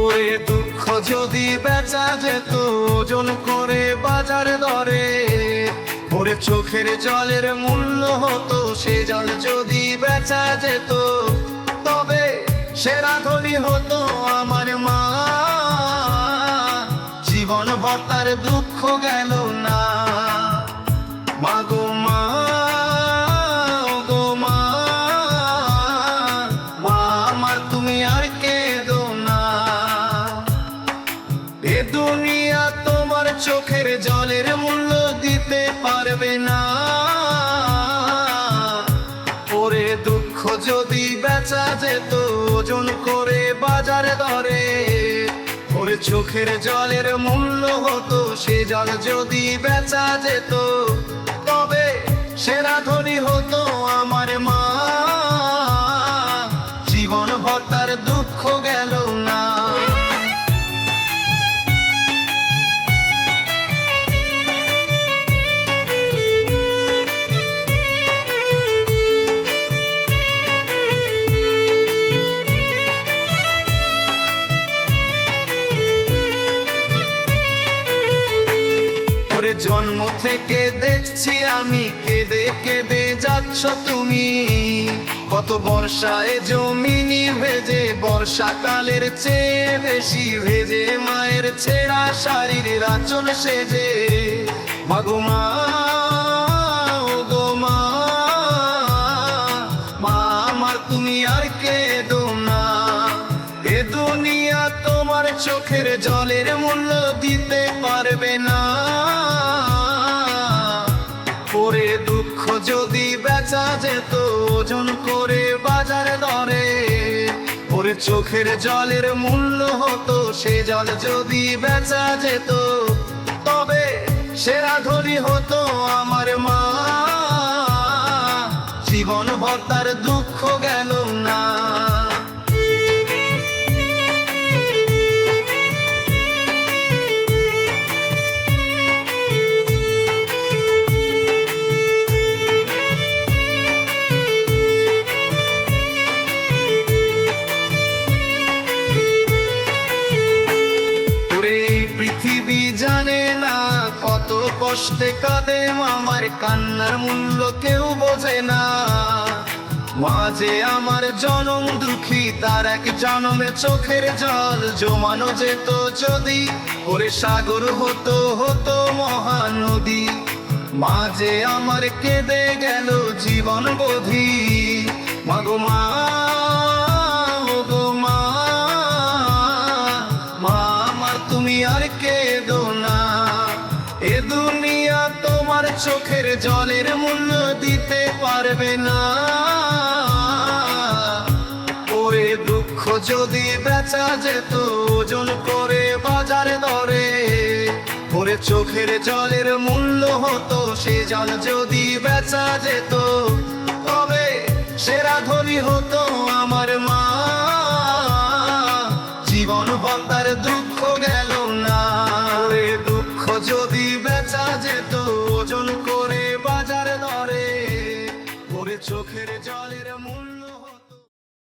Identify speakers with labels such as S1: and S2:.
S1: ওরে দুঃখ যদি বেচা যেত, ওজন করে বাজার দরে। ওরে চোখের জলের মূল্য হতো, সে জল যদি বেচা যেত, তবে সেরা ধনী হতো আমার মা। জীবন ভর্তার দুঃখ গেল না। মাগো চোখের জলের মূল্য দিতে পারবে না। ওরে দুঃখ যদি বেচা যেত, ওজন করে বাজারে দরে, ওরে চোখের জলের মূল্য হতো, সে জল যদি বেচা যেত, তবে সেরা ধনী হতো আমার মা। ওরে জন্ম থেকে দেখছি আমি কেঁদে কেঁদে যাচ্ছ তুমি। কত বর্ষায় জমিনি ভেজে, বর্ষাকালের চেয়ে বেশি ভেজে, মায়ের ছেঁড়া শাড়ির রাচল সেজে। মাগো মা তুমি আর কেঁদো না। দুনিয়া তোমার চোখের জলের মূল্য দিতে পারবে না। যেত ওজন করে বাজার দরে, ওর চোখের জলের মূল্য হতো, সে জল যদি বেচা যেত, তবে সেরা ধনী হতো আমার মা। কষ্টে কাঁদে আমার, কান্নার মূল্য কেউ বোঝে না। মাঝে আমার জনম দুঃখী, তার এক জনমে চোখের জল জমানো যেত যদি, ওরে সাগর হতো হতো মহানদী। মাঝে আমার কেঁদে গেল জীবন বোধি মাগো মা দুনিয়া তোমার চোখের জলের মূল্য দিতে পারবে না। ওরে দুঃখ যদি বেচা যেত, ওজন করে বাজারে দরে, ওরে চোখের জলের মূল্য হতো, সে জল যদি বেচা যেত, তবে সেরা ধনী হতো বেচা যেত ওজন করে বাজার দরে। ভরে চোখের জলের মূল